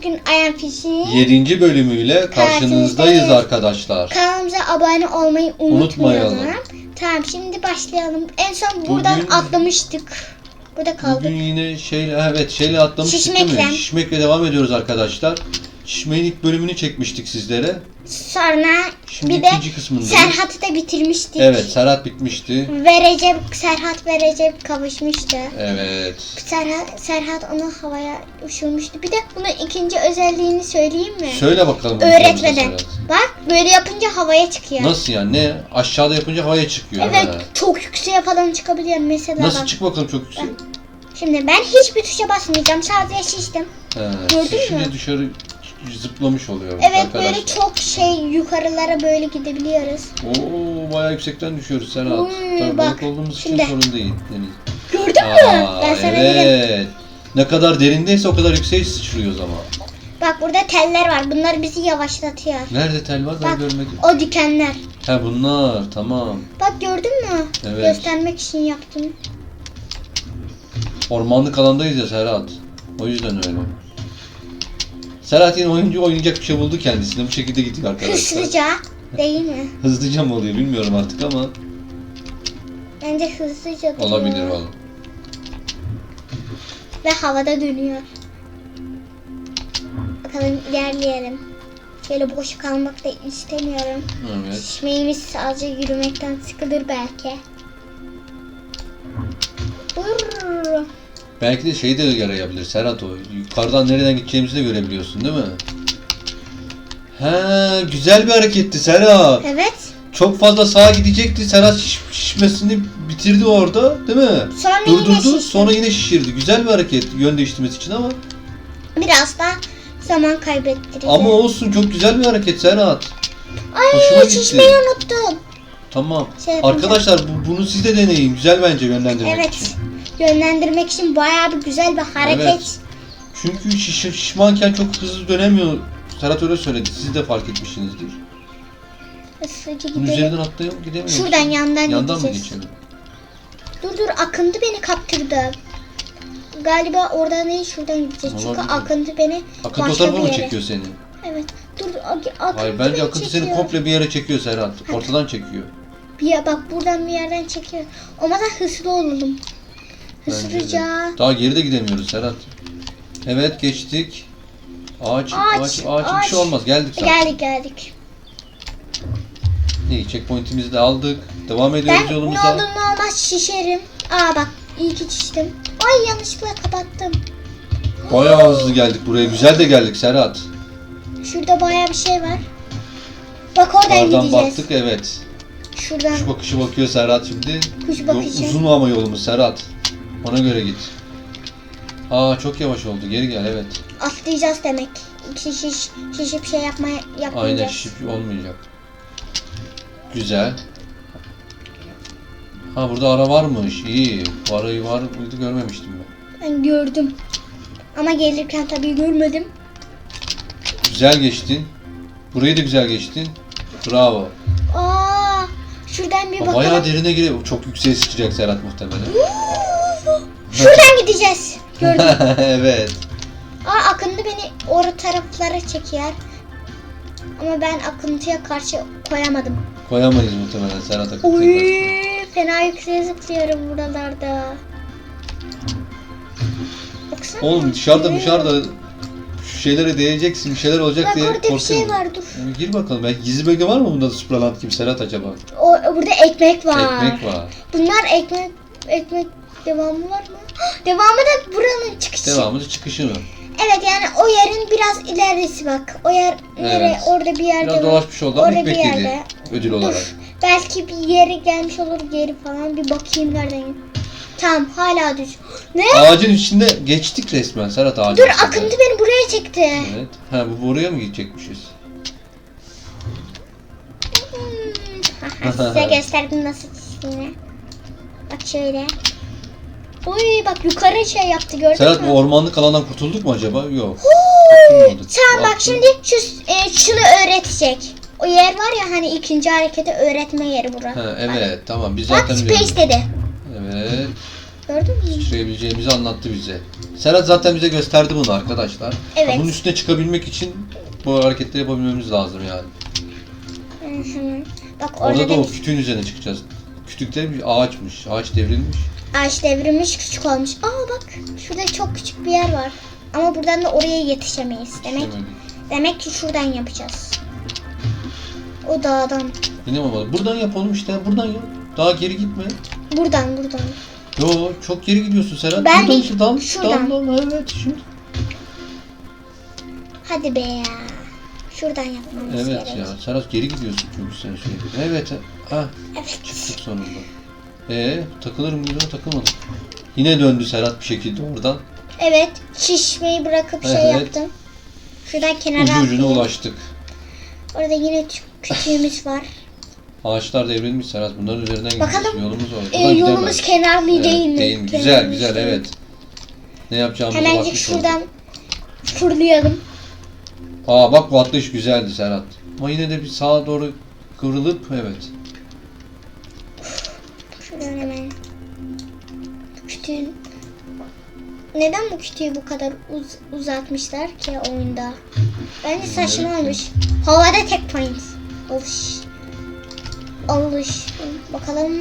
bugün am Fishing. 7. bölümüyle karşınızdayız arkadaşlar. Kanalımıza abone olmayı unutmayalım. Unutmayalım. Tamam şimdi başlayalım. En son buradan Bugün- atlamıştık. Burada kaldık. Bugün yine şeyle evet şeyle atlamıştık değil Şişmekle. mi? Şişmekle devam ediyoruz arkadaşlar. Şişmeğin ilk bölümünü çekmiştik sizlere. Sonra Şimdi bir de ikinci kısmındayız. Serhat'ı da bitirmiştik. Evet Serhat bitmişti. Ve Recep, Serhat ve Recep kavuşmuştu. Evet. Serhat, Serhat onu havaya uçurmuştu. Bir de bunun ikinci özelliğini söyleyeyim mi? Söyle bakalım. Öğretmeden. Serhat. Bak böyle yapınca havaya çıkıyor. Nasıl yani? Ne? Aşağıda yapınca havaya çıkıyor. Evet Ha. çok yükseğe falan çıkabiliyor mesela Nasıl bak. çık bakalım çok yüksek. Şimdi ben hiçbir tuşa basmayacağım. Sadece şiştim. He. Gördün Şimdi mü? dışarı zıplamış oluyor Evet arkadaşlar. böyle çok şey yukarılara böyle gidebiliyoruz. Oo bayağı yüksekten düşüyoruz Serhat. Uy, Tabii bak, balık olduğumuz için şimdi. sorun değil. Deniz. Gördün mü? Aa, Ben sana dedim. evet. Ne kadar derindeyse o kadar yükseğe sıçrıyoruz ama. Bak burada teller var. Bunlar bizi yavaşlatıyor. Nerede tel var ben Bak görmedim. o dikenler. Ha bunlar tamam. Bak gördün mü? Evet. Göstermek için yaptım. Ormanlık alandayız ya Serhat. O yüzden öyle. Serhat yine oyuncu oynayacak bir şey buldu kendisine. Bu şekilde gidiyor arkadaşlar. Hızlıca değil mi? Hızlıca mı oluyor bilmiyorum artık ama Bence hızlıca duruyor. olabilir valla. Ve havada dönüyor. Bakalım ilerleyelim. Şöyle boş kalmak da istemiyorum. Evet. Şişmeğimiz sadece yürümekten sıkılır belki. Urr. Belki de şey de yarayabilir Serhat o. Yukarıdan nereden gideceğimizi de görebiliyorsun değil mi? He güzel bir hareketti Serhat. Evet. Çok fazla sağa gidecekti. Serhat şiş- şişmesini bitirdi orada değil mi? Sonra yine Durdurdu şişti. sonra yine şişirdi. Güzel bir hareket yön değiştirmesi için ama. Biraz da zaman kaybettireceğim. Ama olsun çok güzel bir hareket Serhat. Ay hoşuma gitti. şişmeyi unuttum. Tamam. Şey. Arkadaşlar bu- bunu siz de deneyin. Güzel bence yönlendirmek Evet. için. Yönlendirmek için bayağı bir güzel bir hareket. Evet. Çünkü şiş şişmanken çok hızlı dönemiyor. Serhat öyle söyledi. Siz de fark etmişsinizdir. Hızlıca Bunun gidelim. üzerinden atlayıp gidemiyor Şuradan musun? yandan, Yandan mı gideceğiz. geçelim? Dur dur akıntı beni kaptırdı. Galiba oradan değil şuradan gideceğiz. Çünkü Olabilir. akıntı beni Akıntı o başka tarafa bir mı yere. çekiyor seni? Evet. Dur dur ak- akıntı Hayır bence beni akıntı çekiyor. seni komple bir yere çekiyor Serhat. Ortadan çekiyor. Bir ya- bak buradan bir yerden çekiyor. Ama da hızlı olalım. De. Hızlıca. Daha geride gidemiyoruz Serhat. Evet geçtik. Ağaç, ağaç, Ağaç, ağaç, bir şey olmaz. Geldik zaten. Geldik geldik. İyi checkpoint'imizi de aldık. Devam ediyoruz Ben ne yolumuza. olur ne olmaz şişerim. Aa bak iyi ki şiştim. Ay yanlışlıkla kapattım. Bayağı hızlı geldik buraya. Güzel de geldik Serhat. Şurada bayağı bir şey var. Bak oradan Oradan gideceğiz. baktık evet. Şuradan Kuş bakışı bakıyor Serhat şimdi. kuş bakışı. uzun ama yolumuz Serhat. Ona göre git. Aa çok yavaş oldu. Geri gel evet. Atlayacağız demek. Şiş, şiş, şişip şey yapmaya Aynen yapmayacağız. şip olmayacak. Güzel. Ha burada ara varmış. İyi. Bu arayı var mıydı görmemiştim ben. Ben gördüm. Ama gelirken tabii görmedim. Güzel geçtin. Burayı da güzel geçtin. Bravo. Aa, şuradan bir bakalım. Bayağı derine giriyor. Çok yükseğe sıçacak Serhat muhtemelen. Şuradan gideceğiz. Gördüm. evet. Aa akıntı beni orta taraflara çekiyor. Ama ben akıntıya karşı koyamadım. Koyamayız muhtemelen Serhat Akın Uy, tekrar. fena yükseğe zıplıyorum buralarda. Baksana. Oğlum dışarıda dışarıda şu şeylere değeceksin bir şeyler olacak Bak diye orada bir şey var dur. Yani Gir bakalım. Belki gizli bölge var mı bunda da Supraland gibi Serhat acaba? O, burada ekmek var. Ekmek var. Bunlar ekmek ekmek devamı var mı? Devamı da buranın çıkışı. Devamı da çıkışı mı? Evet yani o yerin biraz ilerisi bak. O yer nere Evet. orada bir yerde Biraz dolaşmış oldu Orada bir yerde. ödül olarak. Dur. Belki bir yere gelmiş olur geri falan. Bir bakayım nereden. Tamam hala düz. Ne? Ağacın içinde geçtik resmen Serhat ağacın Dur içinde. akıntı beni buraya çekti. Evet. Ha bu buraya mı gidecekmişiz? Hmm. Size gösterdim nasıl çizdiğini. Bak şöyle. Uy bak yukarı şey yaptı gördün Serhat mü? bu ormanlık alandan kurtulduk mu acaba? Yok. Uy, Kurtulmadık. Tamam bak şimdi şu e, şunu öğretecek. O yer var ya hani ikinci hareketi öğretme yeri burası. Ha, evet tamam biz Bak zaten space biliyoruz. dedi. Evet. Gördün mü? Sıçrayabileceğimizi anlattı bize. Serhat zaten bize gösterdi bunu arkadaşlar. Evet. Bunun üstüne çıkabilmek için bu hareketleri yapabilmemiz lazım yani. Hı hı. Bak orada, Orada da o kütüğün üzerine çıkacağız. Kütükte bir ağaçmış. Ağaç devrilmiş. Ağaç devrilmiş küçük olmuş. Aa bak şurada çok küçük bir yer var. Ama buradan da oraya yetişemeyiz. Demek demek ki şuradan yapacağız. O dağdan. Yine olmadı. Buradan yapalım işte. Buradan yap. Daha geri gitme. Buradan buradan. Yo çok geri gidiyorsun Serhat. Ben buradan işte dal. şuradan. Dal dal. Evet şimdi. Hadi be ya. Şuradan yapmamız Evet gerek. ya. Serhat geri gidiyorsun çünkü sen sürekli. Evet. Ha Evet. çıktık sonunda. Ee takılırım diyor takılmadım. Yine döndü Serhat bir şekilde oradan. Evet. Şişmeyi bırakıp şey Evet. yaptım. Şuradan kenara Ucu ucuna atlayayım. ulaştık. Orada yine kü- küçüğümüz var. Ağaçlar devrilmiş Serhat. Bunların üzerinden Bakalım, gidiyoruz. Yolumuz var. Ee, Buradan yolumuz gidemeyiz. kenarlı Evet, değil mi? Değil mi? Güzel Kenarlı güzel değil. evet. Ne yapacağımıza Hemencik bakmış şuradan olduk. fırlayalım. Aa bak bu atlayış güzeldi Serhat. Ama yine de bir sağa doğru kıvrılıp evet. Şuradan hemen. Kütüğün. Neden bu kütüğü bu kadar uz- uzatmışlar ki oyunda? Bence saçma olmuş. Havada tek point. Alış. Alış. Bakalım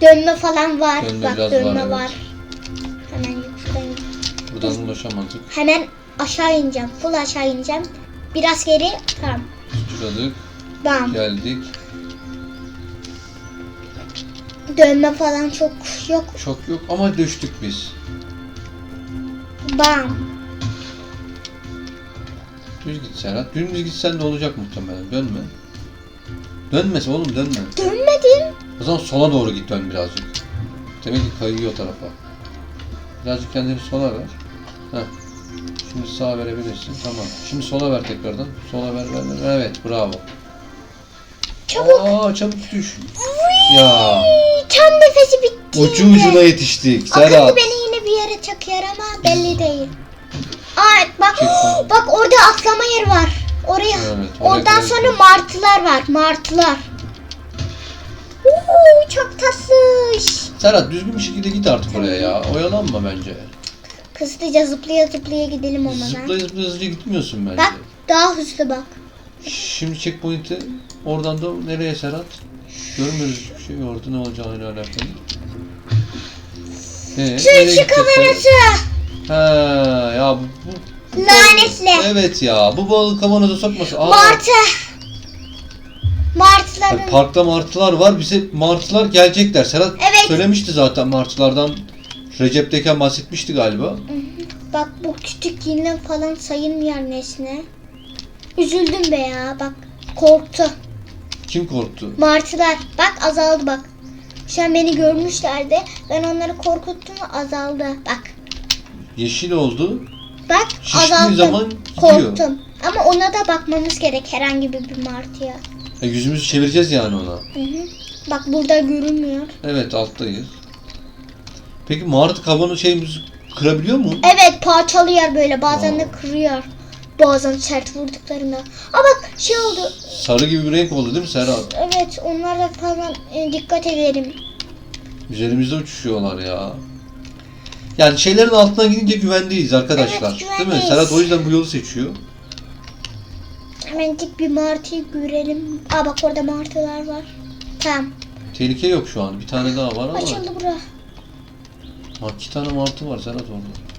dönme falan var. Dönme Bak dönme var, var. evet. Hemen şuradan. Buradan ulaşamadık. Hemen aşağı ineceğim. Full aşağı ineceğim. Biraz geri. Tamam. Sıçradık. Bam. Geldik. Dönme falan çok yok. Çok yok ama düştük biz. Bam. Düz git Serhat. Dümdüz gitsen de olacak muhtemelen. Dönme. Dönmese oğlum dönme. Dönmedim. O zaman sola doğru git dön birazcık. Demek ki kayıyor tarafa. Birazcık kendini sola ver. Heh. Şimdi sağa verebilirsin. Tamam. Şimdi sola ver tekrardan. Sola ver ver ver. Evet bravo. Çabuk. Aa çabuk düş. Ya. Tam nefesi bitti. Ucu ucuna yetiştik. Akıllı Serhat. beni yine bir yere çakıyor ama belli değil. Aa bak bak orada atlama yeri var. Oraya. Evet, oraya Oradan kadar sonra martılar var. Martılar. Uuu çok tatlış. Serhat düzgün bir şekilde git artık oraya ya. Oyalanma bence. Hızlıca zıplaya zıplaya gidelim olmadan. Zıplaya zıplaya hızlıca gitmiyorsun bence. Bak daha hızlı bak. Şimdi checkpoint'i oradan da nereye Serhat? Görmüyoruz hiçbir şey. Orada ne olacağıyla alakalı. Ee, gideceğiz kavanozı. Serhat? Ha ya bu, bu Lanetli. Evet ya bu balığı kavanoza sokmasın. Aa, Martı. Martıların. yani parkta martılar var. Bize martılar gelecekler. Serhat Evet. söylemişti zaten martılardan. Recep'teyken bahsetmişti galiba. Bak bu küçük yine falan sayılmıyor nesne. Üzüldüm be ya bak korktu. Kim korktu? Martılar bak azaldı bak. Şu an beni görmüşlerdi. Ben onları korkuttum azaldı. Bak Yeşil oldu. bak Şiştiği azaldı. zaman gidiyor. Korktum. Ama ona da bakmamız gerek herhangi bir, bir martıya. E, yüzümüzü çevireceğiz yani ona. Hı hı. Bak burada görünmüyor. Evet alttayız. Peki mağara kavanı şeyimizi kırabiliyor mu? Evet parçalıyor böyle bazen de kırıyor. Bazen sert vurduklarında. Aa bak şey oldu. Sarı gibi bir renk oldu değil mi Serhat? Evet onlara falan e, dikkat edelim. Üzerimizde uçuşuyorlar ya. Yani şeylerin altına gidince güvendeyiz arkadaşlar. Evet, Değil mi? güvendeyiz. Serhat o yüzden bu yolu seçiyor. Hemen dik bir martıyı görelim. Aa bak orada martılar var. Tamam. Tehlike yok şu an. Bir tane daha var ama. Açıldı bura. Ha, iki tane martı var Serhat orada.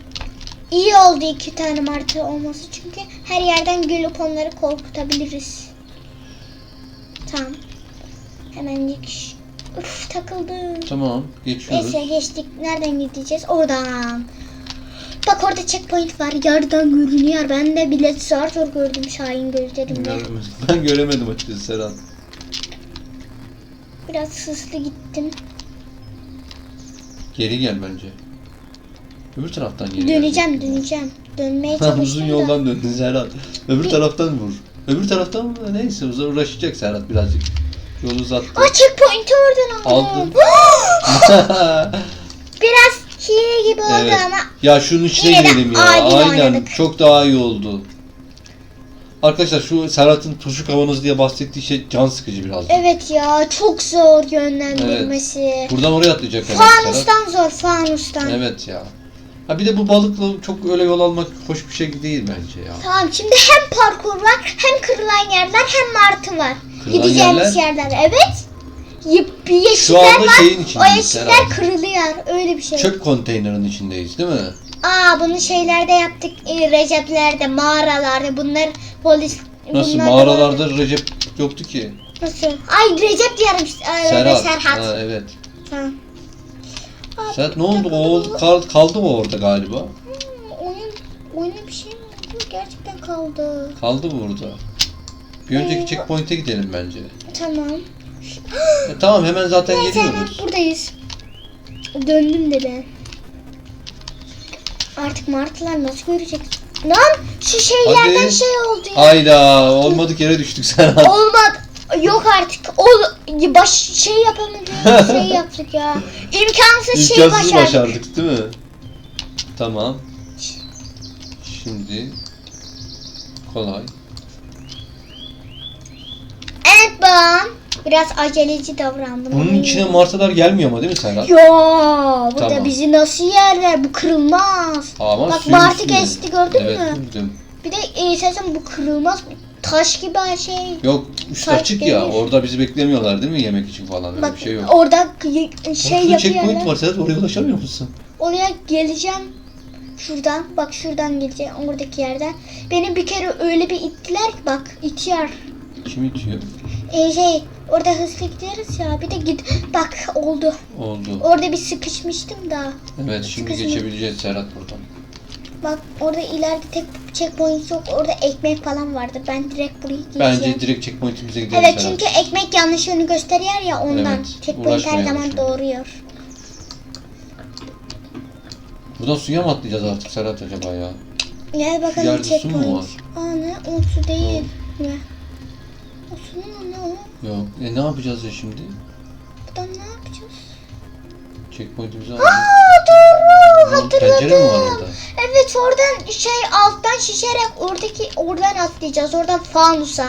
İyi oldu iki tane martı olması çünkü her yerden gelip onları korkutabiliriz. Tamam. Hemen dik. Uf takıldım. Tamam geçiyoruz. Neyse geçtik. Nereden gideceğiz? Oradan. Bak orada checkpoint var. Yerden görünüyor. Ben de bile zor zor gördüm Şahin gözlerimle. Göremedim. Ben göremedim açıkçası Serhat. Biraz hızlı gittim. Geri gel bence. Öbür taraftan geri Döneceğim döneceğim. Dönmeye Tam çalıştım uzun da. yoldan döndün Serhat. Öbür taraftan vur. Öbür taraftan mı? Neyse uza- uğraşacak Serhat birazcık. Yolu uzattı. Aa checkpoint'i oradan aldım. Aldın. Biraz hile gibi oldu Evet. ama ya şunun içine Yine de girelim ya. adil Aynen. oynadık. Çok daha iyi oldu. Arkadaşlar şu Serhat'ın turşu kavanozu diye bahsettiği şey can sıkıcı biraz. Evet ya çok zor yönlendirmesi. Buradan oraya atlayacak herhalde Serhat. Fanustan zor fanustan. Evet ya. Ha bir de bu balıkla çok öyle yol almak hoş bir şey değil bence ya. Tamam şimdi hem parkur var hem kırılan yerler hem martı var. Kırılan Gideceğimiz yerler. Evet. Ye- bir yeşiller Şu anda var. şeyin O içindeyiz yeşiller Serhat. kırılıyor. Öyle bir şey. Çöp konteynerin içindeyiz değil mi? Aa bunu şeylerde yaptık. E, Recep'lerde, mağaralarda. Bunlar polis... Nasıl bunlar da mağaralarda var. Recep yoktu ki. Nasıl? Ay Recep diyorum. Serhat. Serhat. Ha, evet. Tamam. Aa, Serhat ne oldu? O oldu, kal- kaldı mı orada galiba? Hmm, Oyun, oyuna bir şey mi oldu? Gerçekten kaldı. Kaldı mı burada? Bir önceki checkpoint'e gidelim bence. Tamam. E, tamam hemen zaten Evet geliyoruz. Buradayız. Döndüm de ben. Artık martılar nasıl görecek? Lan şu şeylerden Hadi. şey oldu ya. Hayda olmadık yere düştük Serhat. Olmadı. Yok artık. Ol baş şey yapamadığımız şey yaptık ya. İmkansız şey İmkansız başardık. başardık değil mi? Tamam. Şimdi kolay. Evet ben biraz aceleci davrandım. Bunun ama içine martılar gelmiyor ama değil mi Serhat? Ya burada Tamam. bizi nasıl yerler? Bu kırılmaz. Ama Bak suyun martı üstünde. geçti gördün evet, mü? gördüm. Bir de e, esasen bu kırılmaz. Taş gibi her şey. Yok üst Taş açık ya. Orada bizi beklemiyorlar değil mi yemek için falan öyle Bak bir şey yok. orada şey Şey checkpoint yapıyorlar. var Serhat oraya ulaşamıyor musun? Oraya geleceğim. Şuradan bak şuradan geleceğim oradaki yerden. Beni bir kere öyle bir ittiler ki bak itiyor. Kim itiyor? E, şey orada hızlı gideriz ya bir de git bak oldu. Oldu. Orada bir sıkışmıştım da. Evet şimdi Kızım. geçebileceğiz Serhat buradan. Bak orada ileride tek checkpoint yok. Orada ekmek falan vardı. Ben direkt buraya gideceğim. Bence direkt checkpoint'imize gidelim Evet çünkü ekmek yanlış yönü gösteriyor ya ondan. Evet, checkpoint her zaman şimdi. doğruyor. Buradan suya mı atlayacağız artık Serhat acaba ya? Gel bakalım yerde su mu checkpoint. var? Aa ne? O su değil. Ne? O su mu ne o? Yok. E ne yapacağız ya şimdi? Buradan ne yapacağız? Checkpoint'imizi aldık. Aa doğru Oğlum, Pencere mi var hatırladım. orada? Evet oradan şey alttan şişerek oradaki oradan atlayacağız. Oradan fanusa.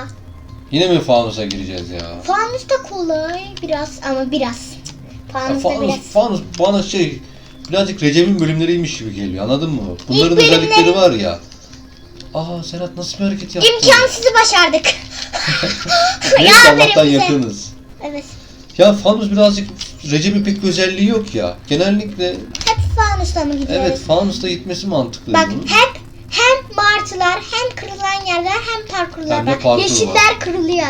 Yine mi fanusa gireceğiz ya? Fanus da kolay biraz ama biraz. ya Fanus fanus, biraz. fanus bana şey birazcık Recep'in bölümleriymiş gibi geliyor anladın mı? Bunların bölümleri- özellikleri var ya. Aa Serhat nasıl bir hareket yaptın? İmkansızı başardık. Neyse aferin Allah'tan yakınız. evet. Ya fanus birazcık Recep'in pek bir özelliği yok ya. Genellikle fanusla mı gidiyoruz? evet fanusta gitmesi mantıklı. Bak bunun. hep hem martılar hem kırılan yerler hem parkurlar Hem var. parkur Yeşiller var. kırılıyor.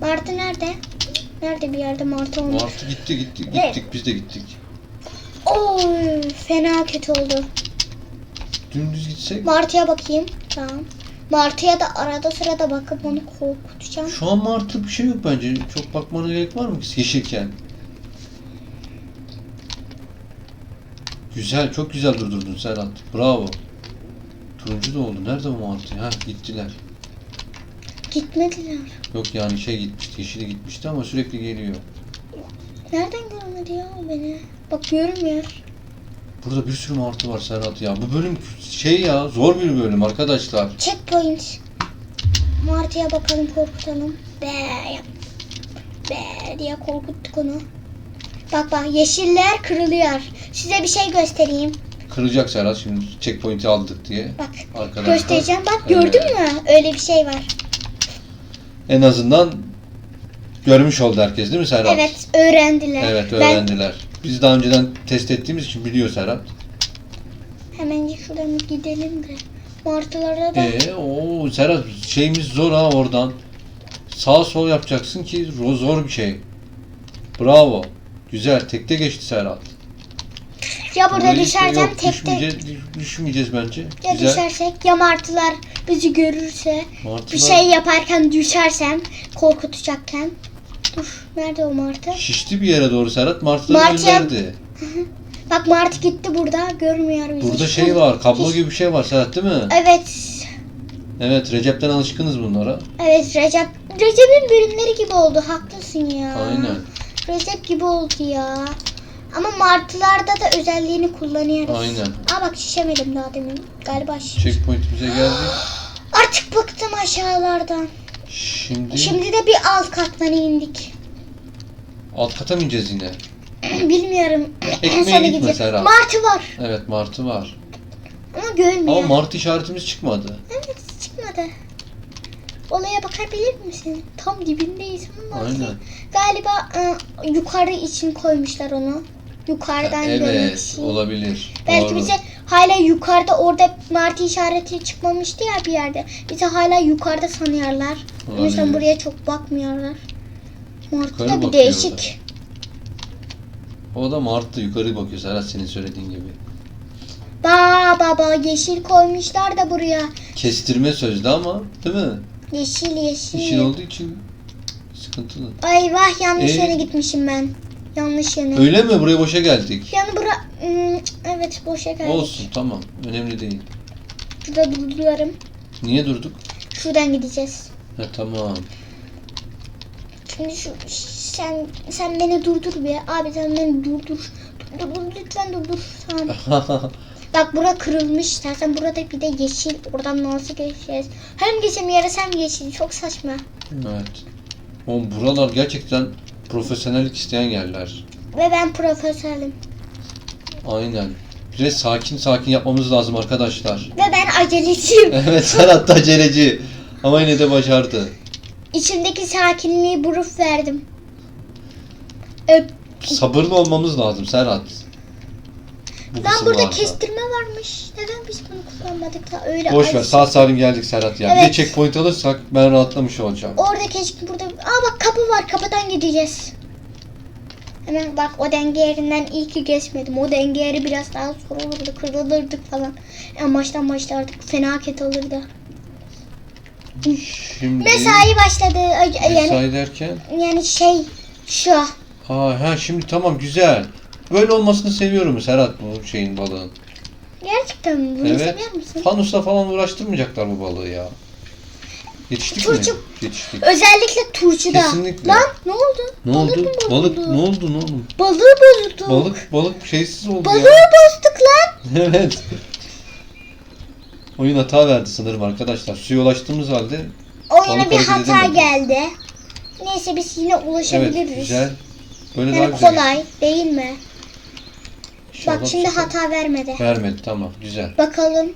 Martı nerede? Nerede bir yerde martı olmuş? Martı gitti gitti gittik biz de gittik. Oy fena kötü oldu. Dümdüz gitsek. Martıya bakayım. Tamam. Martıya da arada sırada bakıp onu korkutacağım. Şu an martı bir şey yok bence. Çok bakmana gerek var mı ki yeşilken? Güzel, çok güzel durdurdun Serhat. Bravo. Turuncu da oldu. Nerede bu martı? Ha gittiler. Gitmediler. Yok yani şey gitmişti, yeşili gitmişti ama sürekli geliyor. Nereden görmedi ya o beni? Bak görmüyor. Burada bir sürü martı var Serhat ya. Bu bölüm şey ya, zor bir bölüm arkadaşlar. Checkpoint. Martıya bakalım korkutalım. Be yap. Be diye korkuttuk onu. Bak bak yeşiller kırılıyor. Size bir şey göstereyim. Kıracak Serhat şimdi checkpoint'i aldık diye. Bak Arkadaşlar. göstereceğim. Bak gördün mü? Öyle bir şey var. En azından görmüş oldu herkes değil mi Serhat? Evet öğrendiler. Evet Ben öğrendiler. Biz daha önceden test ettiğimiz için biliyor Serhat. hemen şuradan gidelim de. Martılara da Ee, o Serhat şeyimiz zor ha oradan. Sağ sol yapacaksın ki zor bir şey. Bravo. Güzel. Tekte geçti Serhat. ya burada Böyle düşersem yok, tek tek düşmeyeceğiz, düş- düşmeyeceğiz bence. ya Güzel. düşersek ya martılar bizi görürse Martılar bir şey yaparken düşersem korkutacakken Dur nerede o martı? şişti bir yere doğru Serhat. Martıları Martıya- gönderdi. Bak martı gitti burada görmüyor bizi. Burada şey var. Kablo gibi bir şey var Serhat değil mi? Evet. Evet. Recep'ten alışkınız bunlara. Evet Recep. Recep'in bölümleri gibi oldu. Haklısın ya. Aynen. Recep gibi oldu ya. Ama martılarda da özelliğini kullanıyoruz. Aynen. Aa bak şişemedim daha demin. Galiba şiş. Checkpoint'imize geldik. Artık bıktım aşağılardan. Şimdi, Şimdi de bir alt katlara indik. alt kata mı ineceğiz yine? Bilmiyorum. Ekmeğe gitme gideceğiz. Serap. Martı var. Evet martı var. Ama görmüyor. Ama martı işaretimiz çıkmadı. Evet çıkmadı. Olaya bakabilir misin? Tam dibindeyiz ama. Aynen. Galiba e, yukarı için koymuşlar onu. Yukarıdan görmek Evet için. olabilir. Belki Doğru. bize hala yukarıda orada martı işareti çıkmamıştı ya bir yerde. Bize hala yukarıda sanıyorlar. O yüzden Olabilir. buraya çok bakmıyorlar. Martı da bir değişik. O da martı yukarı bakıyor Serhat senin söylediğin gibi. Ba baba yeşil koymuşlar da buraya. Kestirme sözlü ama değil mi? Yeşil yeşil. İşin olduğu için sıkıntılı. Ay vah yanlış Ee? yöne gitmişim ben. Yanlış yöne. Öyle mi? Buraya boşa geldik. Yani bura Hmm, evet boşa geldik. Olsun tamam. Önemli değil. Şurada durdularım. Niye durduk? Şuradan gideceğiz. Ha tamam. Şimdi şu sen sen beni durdur bir. Abi sen beni durdur. Durdur lütfen durdur. Tamam. Bak bura kırılmış. Zaten burada bir de yeşil. Oradan nasıl geçeceğiz? Hem geçemiyoruz hem yeşil. Çok saçma. evet. Oğlum buralar gerçekten profesyonellik isteyen yerler. Ve ben profesörüm. Aynen. Bir de sakin sakin yapmamız lazım arkadaşlar. Ve ben aceleciyim. Evet Serhat da aceleci. Ama yine de başardı. İçimdeki sakinliği burup verdim. Öp. Sabırlı olmamız lazım Serhat. Bu Lan burada kestirme varmış. Neden biz bunu kullanmadık da öyle Boş ver sağ salim geldik Serhat ya. Bir de Evet. checkpoint alırsak ben rahatlamış olacağım. Orada keşke burada... Aa bak kapı var. Kapıdan gideceğiz. Hemen bak o denge yerinden iyi ki geçmedim. O denge yeri biraz daha zor olurdu. Kırılırdık falan. En baştan başlardık. Fena kötü olurdu. Şimdi Mesai başladı. Ay- ay- Yani, mesai derken yani şey şu. Aa, ha şimdi tamam güzel. Böyle olmasını seviyorum Serhat bu şeyin balığın. Gerçekten mi? Bunu evet. seviyor musun? Fanusla falan uğraştırmayacaklar bu balığı ya. Yetiştik Turşu- mi? Yetiştik. Özellikle turşuda. Kesinlikle. Lan ne oldu? Ne Balık oldu? mı Balık ne oldu ne oldu? Balığı bozuldu. Balık balık şeysiz oldu Balığı ya. bozduk lan. evet. Oyun hata verdi sanırım arkadaşlar. Suya ulaştığımız halde Oyuna bir hata edemedi. geldi. Neyse biz yine ulaşabiliriz. evet güzel. Böyle daha Yani güzel. kolay değil mi? İnşallah Bak şimdi sefer- hata vermedi. Vermedi tamam güzel. Bakalım.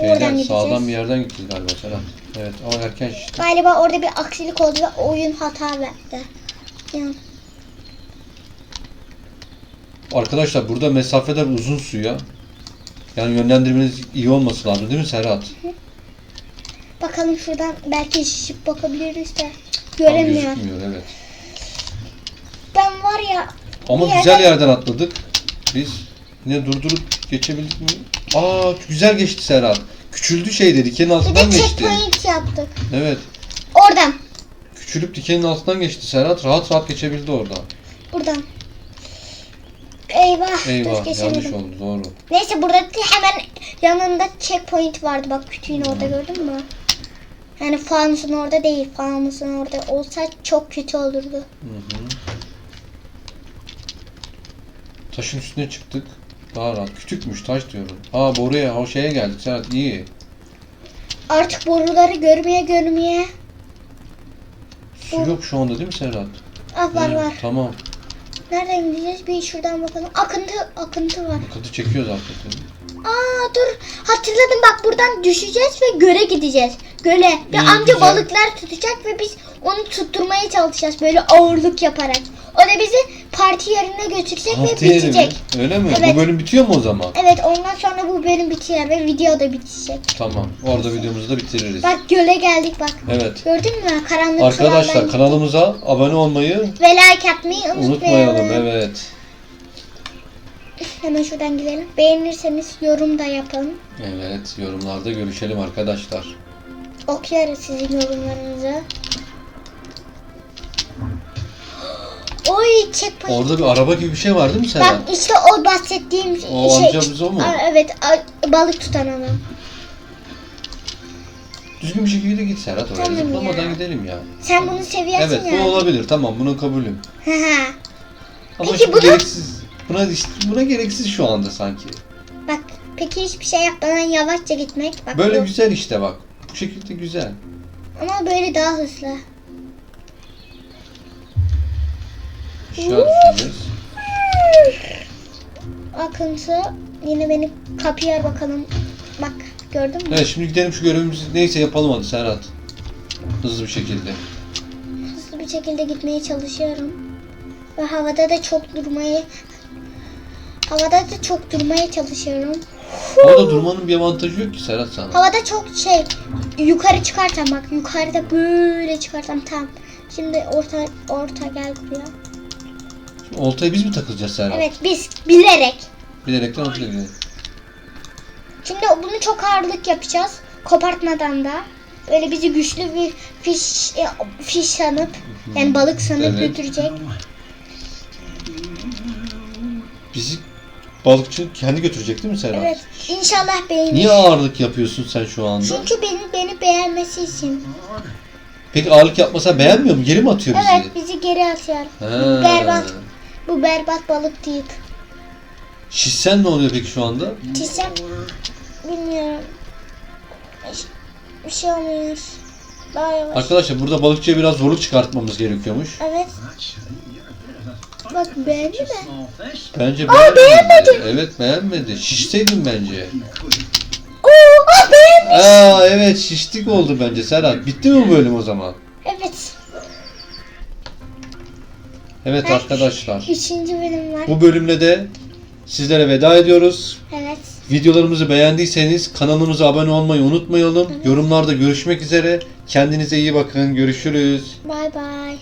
Oradan Şeyden gideceğiz. sağdan bir yerden gideceğiz galiba Serhat. Evet ama erken şişti. Galiba orada bir aksilik oldu ve oyun hata verdi. Yani Arkadaşlar burada mesafeler uzun suya. Yani yönlendirmeniz iyi olması lazım değil mi Serhat? bakalım şuradan belki şişip bakabiliriz de Tam göremiyor. gözükmüyor evet. Ben var ya Ama Bir güzel yerden atladık. Biz yine durdurup geçebildik mi? Aa güzel geçti Serhat. Küçüldü şey dedi dikenin bir altından de geçti. checkpoint yaptık. Evet. Oradan. Küçülüp dikenin altından geçti Serhat. Rahat rahat geçebildi oradan. Buradan. Eyvah. Eyvah geçemedim. yanlış oldu doğru. Neyse burada hemen yanında checkpoint vardı. Bak kütüğün orada gördün mü? Yani fanusun orada değil. Fanusun orada olsa çok kötü olurdu. Hı hı. Taşın üstüne çıktık. Daha rahat. Küçükmüş taş diyorum. Aa boruya o şeye geldik Serhat iyi. Artık boruları görmeye görmeye. Su yok şu anda değil mi Serhat? Ah var Hı, var. Tamam. Nereden gideceğiz? Bir şuradan bakalım. Akıntı akıntı var. Katı çekiyoruz hakikaten. Aa dur hatırladım bak buradan düşeceğiz ve göle gideceğiz. Göle. Bir İyi, amca güzel. balıklar tutacak ve biz onu tutturmaya çalışacağız böyle ağırlık yaparak. O da bizi parti yerine götürecek Altı ve yeri mi? bitecek. Öyle mi? Evet. Bu bölüm bitiyor mu o zaman? Evet ondan sonra bu bölüm bitiyor ve video da bitecek. Tamam. Orada videomuzu da bitiririz. Bak göle geldik bak. Evet. Gördün mü? Karanlık Arkadaşlar kanalımıza abone olmayı Ve like atmayı unutmayalım. unutmayalım. Evet. Hemen şuradan gidelim. Beğenirseniz yorum da yapın. Evet. Yorumlarda görüşelim arkadaşlar. Okuyoruz sizin yorumlarınızı. Oy checkpoint. Orada bir araba gibi bir şey var değil mi Bak Serhat? işte o bahsettiğim O şey. amcamız o mu? Aa, evet balık tutan adam. Düzgün bir şekilde git Serhat oraya. Tamam Zıplamadan ya. gidelim ya. Sen bunu seviyorsun Evet ya. bu olabilir. Tamam buna kabulüm. Ama Peki bunu- gereksiz. Buna işte- buna gereksiz şu anda sanki. Bak peki hiçbir şey yapmadan yavaşça gitmek. Bak Böyle bu. güzel işte bak. Bu şekilde güzel. Ama böyle daha hızlı. Düşeceğiz. Akıntı yine beni kapıyor bakalım. Bak gördün mü? Evet şimdi gidelim şu görevimizi neyse yapalım hadi Serhat. Hızlı bir şekilde. Hızlı bir şekilde gitmeye çalışıyorum. Ve havada da çok durmayı havada da çok durmaya çalışıyorum. Orada durmanın bir avantajı yok ki Serhat sana. Havada çok şey yukarı çıkarsam bak yukarıda böyle çıkarsam tam. Şimdi orta orta gel buraya. Şimdi oltaya biz mi takılacağız Serhat? Evet biz bilerek. Bilerekten oltaya gidelim. Şimdi bunu çok ağırlık yapacağız. Kopartmadan da. Böyle bizi güçlü bir fiş e, fiş sanıp yani balık sanıp Evet. götürecek. Bizi balıkçı kendi götürecek değil mi Serhat? Evet. İnşallah beğenir. Niye ağırlık yapıyorsun sen şu anda? Çünkü beni beni beğenmesi için. Peki ağırlık yapmasa beğenmiyor mu? Geri mi atıyor bizi? Evet bizi geri atıyor. Ha. Berbat. Bu berbat balık değil. Şişsen ne oluyor peki şu anda? Çizsem bilmiyorum. Hiç- Bir şey olmuyor. Daha yavaş. Arkadaşlar burada balıkçıya biraz zorluk çıkartmamız gerekiyormuş. Evet. Bak beğendi mi? Bence Aa, beğenmedi. Evet beğenmedi. Şişseydin bence. Oo, ah beğenmiş. Aa evet şiştik oldu bence Serhat. Bitti mi bu bölüm o zaman? Evet. Evet Evet. arkadaşlar. Üçüncü bölüm var. Bu bölümle de sizlere veda ediyoruz. Evet. Videolarımızı beğendiyseniz kanalımıza abone olmayı unutmayalım. Yorumlarda görüşmek üzere. Kendinize iyi bakın. Görüşürüz. Bay bay.